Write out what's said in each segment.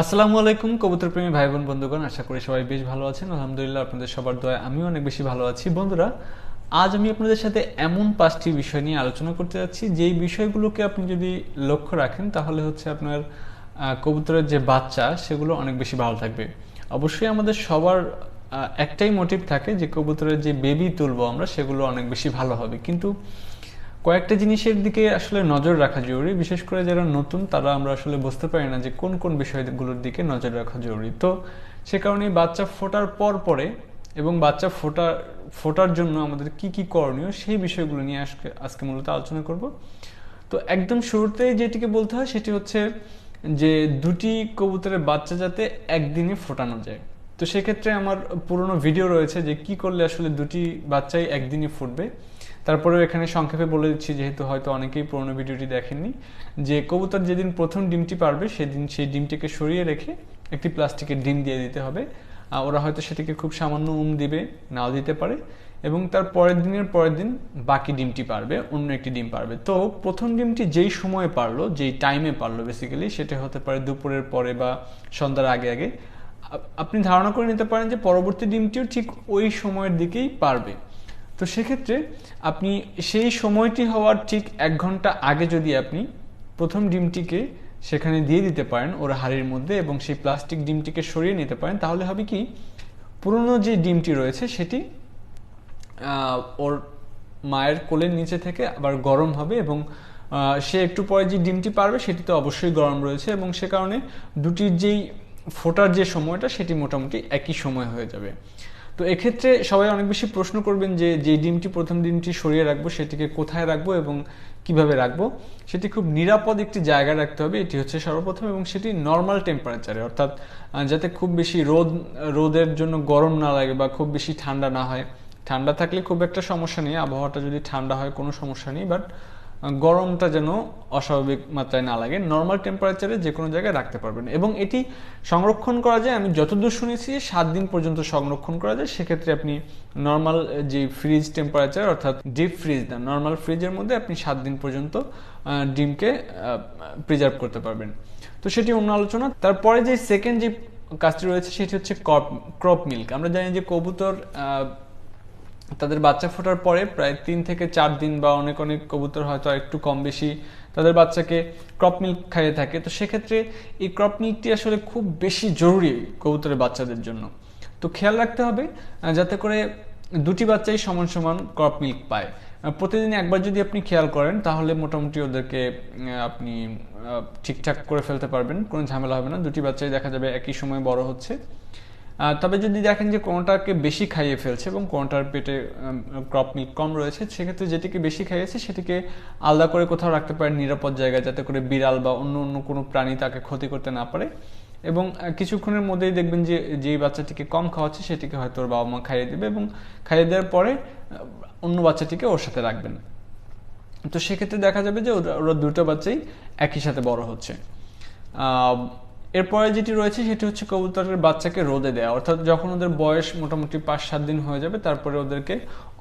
আসসালামু আলাইকুম কবুতর প্রেমী ভাই বোন বন্ধুগণ। আশা করি সবাই বেশ ভালো আছেন। আলহামদুলিল্লাহ, আপনাদের সবার দয়া আমিও অনেক বেশি ভালো আছি। বন্ধুরা, আজ আমি আপনাদের সাথে এমন পাঁচটি বিষয় নিয়ে আলোচনা করতে যাচ্ছি। যেই বিষয়গুলোকে আপনি যদি লক্ষ্য রাখেন, তাহলে হচ্ছে আপনার কবুতরের যে বাচ্চা, সেগুলো অনেক বেশি ভালো থাকবে। অবশ্যই আমাদের সবার একটাই মোটিভ থাকে যে কবুতরের যে বেবি তুলবো আমরা, সেগুলো অনেক বেশি ভালো হবে। কিন্তু কয়েকটা জিনিসের দিকে আসলে নজর রাখা জরুরি। বিশেষ করে যারা নতুন, তারা আমরা আসলে বুঝতে পারি না যে কোন কোন বিষয়গুলোর দিকে নজর রাখা জরুরি। তো সে কারণে বাচ্চা ফোটার পর পরে এবং বাচ্চা ফোটার ফোটার জন্য আমাদের কি কি করণীয়, সেই বিষয়গুলো নিয়ে আজকে আজকে মূলত আলোচনা করব। তো একদম শুরুতেই যেটিকে বলতে হয়, সেটি হচ্ছে যে দুটি কবুতরের বাচ্চা যাতে একদিনে ফোটানো যায়। তো সেক্ষেত্রে আমার পুরনো ভিডিও রয়েছে যে কি করলে আসলে দুটি বাচ্চাই একদিনই ফুটবে। তারপরেও এখানে সংক্ষেপে বলে দিচ্ছি, যেহেতু হয়তো অনেকেই পুরনো ভিডিওটি দেখেননি, যে কবুতর যেদিন প্রথম ডিমটি পারবে, সেদিন সেই ডিমটিকে সরিয়ে রেখে একটি প্লাস্টিকের ডিম দিয়ে দিতে হবে। ওরা হয়তো সেটিকে খুব সামান্য উম দিবে, নাও দিতে পারে। এবং তার পরের দিনের পরের দিন বাকি ডিমটি পারবে, অন্য একটি ডিম পারবে। তো প্রথম ডিমটি যেই সময়ে পারল, যেই টাইমে পারল বেসিক্যালি সেটা হতে পারে দুপুরের পরে বা সন্ধ্যার আগে আগে। আপনি ধারণা করে নিতে পারেন যে পরবর্তী ডিমটিও ঠিক ওই সময়ের দিকেই পারবে। তো সেক্ষেত্রে আপনি সেই সময়টি হওয়ার ঠিক এক ঘণ্টা আগে যদি আপনি প্রথম ডিমটিকে সেখানে দিয়ে দিতে পারেন ওর হাড়ির মধ্যে এবং সেই প্লাস্টিক ডিমটিকে সরিয়ে নিতে পারেন, তাহলে হবে কি? পুরনো যে ডিমটি রয়েছে সেটি ওর মায়ের কোলের নিচে থেকে আবার গরম হবে এবং সে একটু পরে যে ডিমটি পারবে সেটি তো অবশ্যই গরম রয়েছে এবং সে কারণে দুটির যেই ফোটার যে সময়টা সেটি মোটামুটি একই সময় হয়ে যাবে। তো এক্ষেত্রে সবাই অনেক বেশি প্রশ্ন করবেন যে যে ডিমটি প্রথম ডিমটি সরিয়ে রাখব, সেটিকে কোথায় রাখব এবং কীভাবে রাখব? সেটি খুব নিরাপদ একটি জায়গায় রাখতে হবে। এটি হচ্ছে সর্বপ্রথম এবং সেটি নর্মাল টেম্পারেচারে অর্থাৎ যাতে খুব বেশি রোদ, রোদের জন্য গরম না লাগে বা খুব বেশি ঠান্ডা না হয়। ঠান্ডা থাকলে খুব একটা সমস্যা নেই। আবহাওয়াটা যদি ঠান্ডা হয় কোনো সমস্যা নেই বাট গরমটা যেন অস্বাভাবিক মাত্রায় না লাগে নর্মাল টেম্পারেচারে যে কোনো জায়গায় রাখতে পারবেন। এবং এটি সংরক্ষণ করা যায়, আমি যতদূর শুনেছি, সাত দিন পর্যন্ত সংরক্ষণ করা যায়। সেক্ষেত্রে আপনি নর্মাল যে ফ্রিজ টেম্পারেচার অর্থাৎ ডিপ ফ্রিজ না নর্মাল ফ্রিজের মধ্যে আপনি সাত দিন পর্যন্ত ডিমকে প্রিজার্ভ করতে পারবেন। তো সেটি অন্য আলোচনা। তারপরে যে সেকেন্ড যে কাজটি রয়েছে, সেটি হচ্ছে ক্রপ ক্রপ মিল্ক আমরা জানি যে কবুতর তাদের বাচ্চা ফোটার পরে প্রায় তিন থেকে চার দিন বা অনেক অনেক কবুতর হয়তো একটু কম বেশি তাদের বাচ্চাকে ক্রপ মিল্ক খাইয়ে থাকে। তো সেক্ষেত্রে এই ক্রপ মিল্কটি আসলে খুব বেশি জরুরি কবুতরের বাচ্চাদের জন্য। তো খেয়াল রাখতে হবে যাতে করে দুটি বাচ্চাই সমান সমান ক্রপ মিল্ক পায়। প্রতিদিন একবার যদি আপনি খেয়াল করেন, তাহলে মোটামুটি ওদেরকে আপনি ঠিকঠাক করে ফেলতে পারবেন, কোনো ঝামেলা হবে না। দুটি বাচ্চাই দেখা যাবে একই সময় বড় হচ্ছে। তবে যদি দেখেন যে কোনোটাকে বেশি খাইয়ে ফেলছে এবং কোনোটার পেটে ক্রপ মিল্ক কম রয়েছে, সেক্ষেত্রে যেটিকে বেশি খাইয়েছে সেটিকে আলাদা করে কোথাও রাখতে পারেন নিরাপদ জায়গায়, যাতে করে বিড়াল বা অন্য অন্য কোনো প্রাণী তাকে ক্ষতি করতে না পারে। এবং কিছুক্ষণের মধ্যেই দেখবেন যে, যেই বাচ্চাটিকে কম খাওয়াচ্ছে সেটিকে হয়তো ওর বাবা মা খাইয়ে দেবে এবং খাইয়ে দেওয়ার পরে অন্য বাচ্চাটিকে ওর সাথে রাখবেন। তো সেক্ষেত্রে দেখা যাবে যে ওরা দুটো বাচ্চাই একই সাথে বড় হচ্ছে। এরপরে যেটি রয়েছে সেটি হচ্ছে কবুতরের বাচ্চাকে রোদে দেওয়া অর্থাৎ যখন ওদের বয়স মোটামুটি পাঁচ, সাত দিন হয়ে যাবে, তারপরে ওদেরকে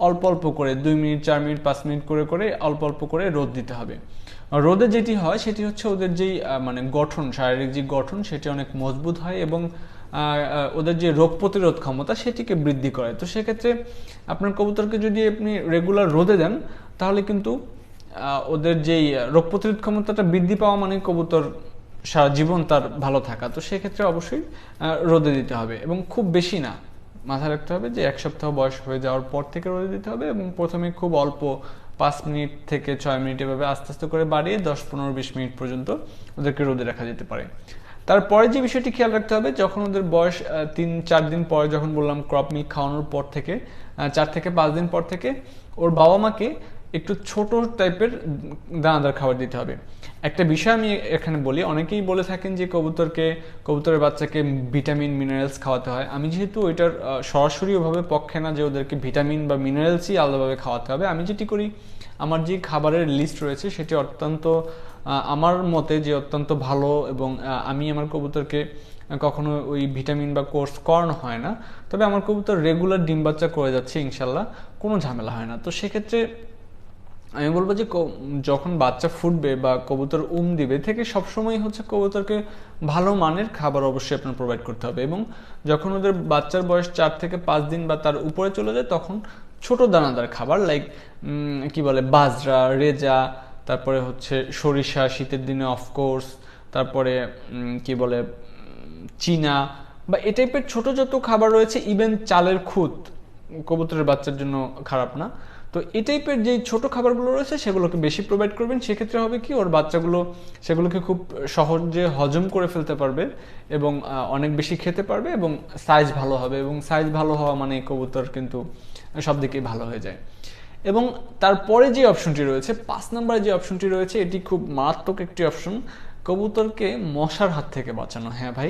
অল্প অল্প করে দুই মিনিট, চার মিনিট, পাঁচ মিনিট করে করে অল্প অল্প করে রোদ দিতে হবে। রোদে যেটি হয় সেটি হচ্ছে ওদের যেই মানে গঠন, শারীরিক যে গঠন, সেটি অনেক মজবুত হয় এবং ওদের যে রোগ প্রতিরোধ ক্ষমতা সেটিকে বৃদ্ধি করে। তো সেক্ষেত্রে আপনার কবুতরকে যদি আপনি রেগুলার রোদে দেন, তাহলে কিন্তু ওদের যেই রোগ প্রতিরোধ ক্ষমতাটা বৃদ্ধি পাওয়া মানে কবুতর সারা জীবন তার ভালো থাকা। তো সেক্ষেত্রে অবশ্যই রোদে দিতে হবে এবং খুব বেশি না। মাথায় রাখতে হবে যে এক সপ্তাহ বয়স হয়ে যাওয়ার পর থেকে রোদে দিতে হবে এবং প্রথমে খুব অল্প পাঁচ মিনিট থেকে ছয় মিনিট এভাবে আস্তে আস্তে করে বাড়িয়ে দশ, পনেরো, বিশ মিনিট পর্যন্ত ওদেরকে রোদে রাখা যেতে পারে। তারপরে যে বিষয়টি খেয়াল রাখতে হবে, যখন ওদের বয়স তিন, চার দিন পরে যখন বললাম ক্রপ মিল্ক খাওয়ানোর পর থেকে চার থেকে পাঁচ দিন পর থেকে, ওর বাবা মাকে একটু ছোট টাইপের দানাদার খাবার দিতে হবে। একটা বিষয় আমি এখানে বলি, অনেকেই বলে থাকেন যে কবুতরকে, কবুতরের বাচ্চাকে ভিটামিন মিনারেলস খাওয়াতে হয়। আমি যেহেতু ওইটার সরাসরিভাবে পক্ষে না যে ওদেরকে ভিটামিন বা মিনারেলসই আলাদাভাবে খাওয়াতে হবে, আমি যেটি করি, আমার যে খাবারের লিস্ট রয়েছে সেটি অত্যন্ত আমার মতে যে অত্যন্ত ভালো এবং আমি আমার কবুতরকে কখনো ওই ভিটামিন বা কোর্স কর্ন হয় না, তবে আমার কবুতর রেগুলার ডিম বাচ্চা করে যাচ্ছে ইনশাল্লাহ, কোনো ঝামেলা হয় না। তো সেক্ষেত্রে আমি বলব যে যখন বাচ্চা ফুটবে বা কবুতর উম দিবে থেকে সবসময় হচ্ছে কবুতরকে ভালো মানের খাবার অবশ্যই আপনার প্রোভাইড করতে হবে এবং যখন ওদের বাচ্চার বয়স চার থেকে পাঁচ দিন বা তার উপরে চলে যায়, তখন ছোট দানাদার খাবার লাইক কি বলে, বাজরা, রেজা, তারপরে হচ্ছে সরিষা, শীতের দিনে অফকোর্স তারপরে কি বলে, চীনা বা এ টাইপের ছোট যত খাবার রয়েছে ইভেন চালের খুদ কবুতরের বাচ্চার জন্য খারাপ না। তো এই টাইপের যে ছোট খাবারগুলো রয়েছে, সেগুলোকে বেশি প্রোভাইড করবেন। সেক্ষেত্রে হবে কি, ওর বাচ্চাগুলো, সেগুলোকে খুব সহজে হজম করে ফেলতে পারবে এবং অনেক বেশি খেতে পারবে এবং সাইজ ভালো হবে এবং সাইজ ভালো হওয়া মানে কবুতর কিন্তু সব দিকেই ভালো হয়ে যায়। এবং তারপরে যে অপশনটি রয়েছে, পাঁচ নম্বরে যে অপশনটি রয়েছে, এটি খুব মারাত্মক একটি অপশন কবুতরকে মশার হাত থেকে বাঁচানো। হ্যাঁ ভাই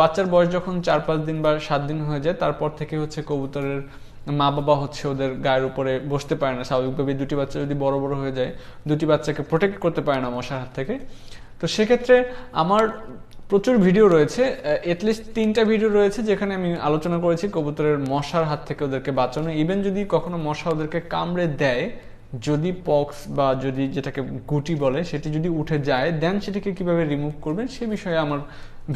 বাচ্চার বয়স যখন চার পাঁচ দিন বা সাত দিন হয়ে যায়, তারপর থেকে হচ্ছে কবুতরের মা বাবা হচ্ছে ওদের গায়ের উপরে বসতে পারে না স্বাভাবিকভাবে দুটি বাচ্চা যদি বড় বড় হয়ে যায়, দুটি বাচ্চাকে প্রোটেক্ট করতে পারে না মশার হাত থেকে। তো সেক্ষেত্রে আমার প্রচুর ভিডিও রয়েছে এটলিস্ট তিনটা ভিডিও রয়েছে যেখানে আমি আলোচনা করেছি কবুতরের মশার হাত থেকে ওদেরকে বাঁচানো। ইভেন যদি কখনো মশা ওদেরকে কামড়ে দেয় যদি পক্স বা যদি যেটাকে গুটি বলে, সেটি যদি উঠে যায় দেন সেটাকে কীভাবে রিমুভ করবেন সে বিষয়ে আমার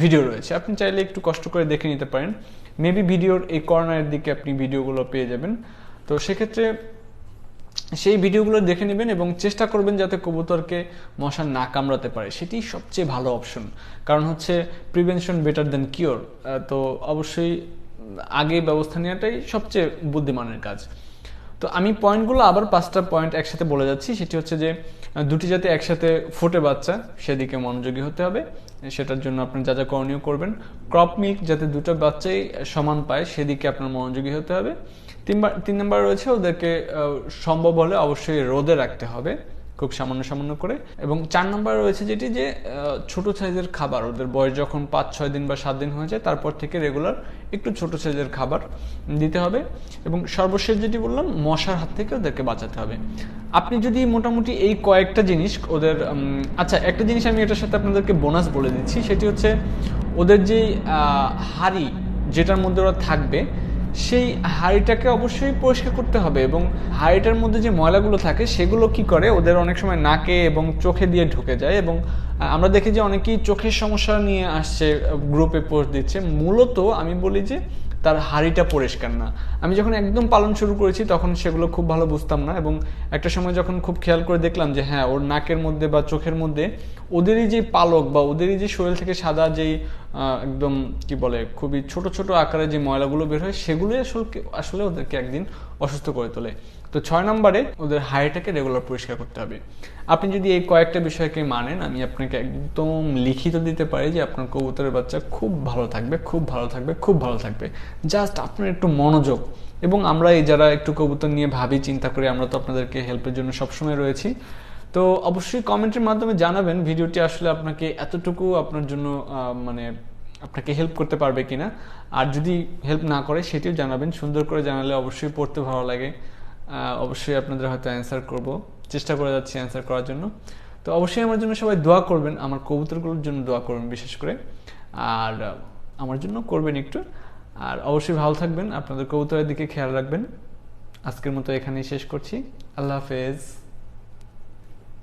ভিডিও রয়েছে। আপনি চাইলে একটু কষ্ট করে দেখে নিতে পারেন। মেবি ভিডিওর এই কর্নারের দিকে আপনি ভিডিওগুলো পেয়ে যাবেন। তো সেক্ষেত্রে সেই ভিডিওগুলো দেখে নেবেন এবং চেষ্টা করবেন যাতে কবুতরকে মশা না কামড়াতে পারে। সেটি সবচেয়ে ভালো অপশন কারণ হচ্ছে প্রিভেনশন বেটার দেন কিওর তো অবশ্যই আগে ব্যবস্থা নেওয়াটাই সবচেয়ে বুদ্ধিমানের কাজ। তো আমি পয়েন্টগুলো আবার পাঁচটা পয়েন্ট একসাথে বলে যাচ্ছি। সেটি হচ্ছে যে, দুটি যাতে একসাথে ফোটে বাচ্চা, সেদিকে মনোযোগী হতে হবে। সেটার জন্য আপনি যা যা করণীয় করবেন। ক্রপ মিল্ক যাতে দুটো বাচ্চাই সমান পায়, সেদিকে আপনার মনোযোগী হতে হবে। তিনবার তিন নম্বর রয়েছে, ওদেরকে সম্ভব হলে অবশ্যই রোদে রাখতে হবে, খুব সামান্য সামান্য করে। এবং চার নম্বর রয়েছে যেটি যে ছোট সাইজের খাবার, ওদের বয়স যখন পাঁচ, ছয় দিন বা সাত দিন হয়ে যায়, তারপর থেকে রেগুলার একটু ছোট সাইজের খাবার দিতে হবে এবং সর্বশেষ যেটি বললাম, মশার হাত থেকে ওদেরকে বাঁচাতে হবে। আপনি যদি মোটামুটি এই কয়েকটা জিনিস ওদের আচ্ছা একটা জিনিস আমি এটার সাথে আপনাদেরকে বোনাস বলে দিচ্ছি, সেটি হচ্ছে ওদের যে হাড়ি যেটার মধ্যে ওরা থাকবে সেই হাঁড়িটাকে অবশ্যই পরিষ্কার করতে হবে এবং হাঁড়িটার মধ্যে যে ময়লাগুলো থাকে, সেগুলো কি করে? ওদের অনেক সময় নাকে এবং চোখে দিয়ে ঢুকে যায় এবং আমরা দেখি যে অনেকেই চোখের সমস্যা নিয়ে আসছে গ্রুপে পোস্ট দিচ্ছে। মূলত আমি বলি যে তার হাড়িটা পরিষ্কার না। আমি যখন একদম পালন শুরু করেছি, তখন সেগুলো খুব ভালো বুঝতাম না এবং একটা সময় যখন খুব খেয়াল করে দেখলাম যে হ্যাঁ ওর নাকের মধ্যে বা চোখের মধ্যে ওদেরই যে পালক বা ওদেরই যে শরীর থেকে সাদা যেই একদম কি বলে, খুবই ছোট ছোট আকারে যে ময়লাগুলো বের হয়, সেগুলোই আসলে আসলে ওদেরকে একদিন অসুস্থ করে তোলে। তো ছয় নম্বরে ওদের হাড়িটাকে রেগুলার পরিষ্কার করতে হবে। আপনি যদি এই কয়েকটা বিষয়কে মানেন, আমি আপনাকে একদম লিখিত দিতে পারি যে আপনার কবুতরের বাচ্চা খুব ভালো থাকবে, খুব ভালো থাকবে, খুব ভালো থাকবে। জাস্ট আপনার একটু মনোযোগ। এবং আমরা এই যারা একটু কবুতর নিয়ে ভাবি, চিন্তা করি, আমরা তো আপনাদেরকে হেল্পের জন্য সবসময় রয়েছি। তো অবশ্যই কমেন্টের মাধ্যমে জানাবেন ভিডিওটি আসলে আপনাকে এতটুকু আপনার জন্য মানে আপনাকে হেল্প করতে পারবে কিনা। আর যদি হেল্প না করে, সেটিও জানাবেন। সুন্দর করে জানালে অবশ্যই পড়তে ভালো লাগে। অবশ্যই আপনাদের হয়তো অ্যান্সার করব। চেষ্টা করে যাচ্ছি অ্যান্সার করার জন্য। তো অবশ্যই আমার জন্য সবাই দোয়া করবেন, আমার কবুতরগুলোর জন্য দোয়া করবেন বিশেষ করে। আর আমার জন্য করবেন একটু। আর অবশ্যই ভালো থাকবেন, আপনাদের কবুতরের দিকে খেয়াল রাখবেন। আজকের মতো এখানেই শেষ করছি। আল্লাহ হাফেজ।